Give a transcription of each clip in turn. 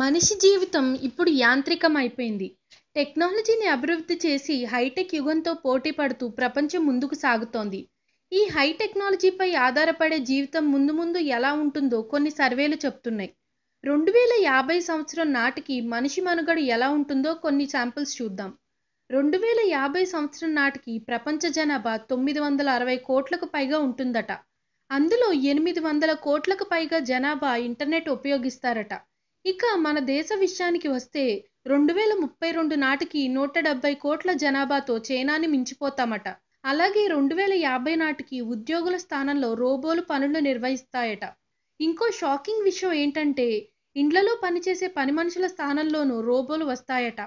మనిషి జీవితం ఇప్పుడు యాంత్రికం అయిపోయింది టెక్నాలజీని అభివృద్ధి చేసి హైటెక్ యుగంతో పోటీ పడుతూ ప్రపంచం ముందుకు సాగుతోంది. ఈ హై టెక్నాలజీపై ఆధారపడే జీవితం ముందు ముందు ఎలా ఉంటుందో కొన్ని సర్వేలు చెప్తున్నాయి. రెండు వేల యాభై సంవత్సరం నాటికి మనిషి మనుగడ ఎలా ఉంటుందో కొన్ని శాంపిల్స్ చూద్దాం. రెండు వేల యాభై సంవత్సరం నాటికి ప్రపంచ జనాభా తొమ్మిది వందల అరవై కోట్లకు పైగా ఉంటుందట. అందులో ఎనిమిది వందల కోట్లకు పైగా జనాభా ఇంటర్నెట్ ఉపయోగిస్తారట. ఇక మన దేశ విషయానికి వస్తే రెండు వేల ముప్పై రెండు నాటికి నూట డెబ్బై కోట్ల జనాభాతో చైనాని మించిపోతామట. అలాగే రెండు వేల యాభై నాటికి ఉద్యోగుల స్థానంలో రోబోలు పనులు నిర్వహిస్తాయట. ఇంకో షాకింగ్ విషయం ఏంటంటే ఇండ్లలో పనిచేసే పని మనుషుల స్థానంలోనూ రోబోలు వస్తాయట.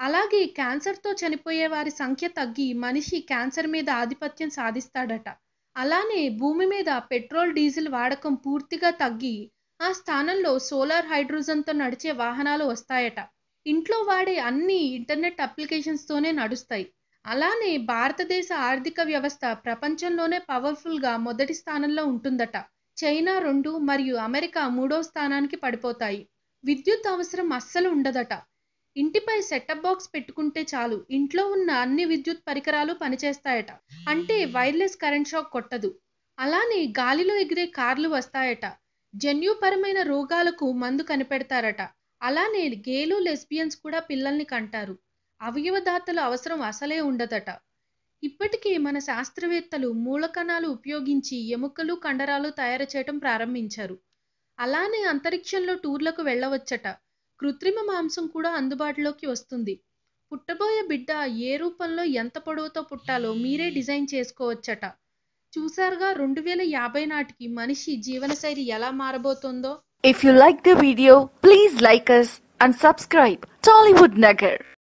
అలాగే క్యాన్సర్తో చనిపోయే వారి సంఖ్య తగ్గి మనిషి క్యాన్సర్ మీద ఆధిపత్యం సాధిస్తాడట. అలానే భూమి మీద పెట్రోల్ డీజిల్ వాడకం పూర్తిగా తగ్గి ఆ స్థానంలో సోలార్ హైడ్రోజన్తో నడిచే వాహనాలు వస్తాయట. ఇంట్లో వాడే అన్ని ఇంటర్నెట్ అప్లికేషన్స్తోనే నడుస్తాయి. అలానే భారతదేశ ఆర్థిక వ్యవస్థ ప్రపంచంలోనే పవర్ఫుల్గా మొదటి స్థానంలో ఉంటుందట. చైనా రెండు మరియు అమెరికా మూడో స్థానానికి పడిపోతాయి. విద్యుత్ అవసరం అస్సలు ఉండదట. ఇంటిపై సెటప్ బాక్స్ పెట్టుకుంటే చాలు ఇంట్లో ఉన్న అన్ని విద్యుత్ పరికరాలు పనిచేస్తాయట. అంటే వైర్లెస్ కరెంట్ షాక్ కొట్టదు. అలానే గాలిలో ఎగిరే కార్లు వస్తాయట. జన్యుపరమైన రోగాలకు మందు కనిపెడతారట. అలానే గేలు లెస్బియన్స్ కూడా పిల్లల్ని కంటారు. అవయవదాతలు అవసరం అసలే ఉండదట. ఇప్పటికే మన శాస్త్రవేత్తలు మూలకణాలు ఉపయోగించి ఎముకలు, కండరాలు తయారు చేయటం ప్రారంభించారు. అలానే అంతరిక్షంలో టూర్లకు వెళ్ళవచ్చట. కృత్రిమ మాంసం కూడా అందుబాటులోకి వస్తుంది. పుట్టబోయే బిడ్డ ఏ రూపంలో ఎంత పొడవుతో పుట్టాలో మీరే డిజైన్ చేసుకోవచ్చట. చూసారుగా రెండు వేల యాభై నాటికి మనిషి జీవన శైలి ఎలా మారబోతుందో? If you like the video please like us and subscribe Tollywood Nagar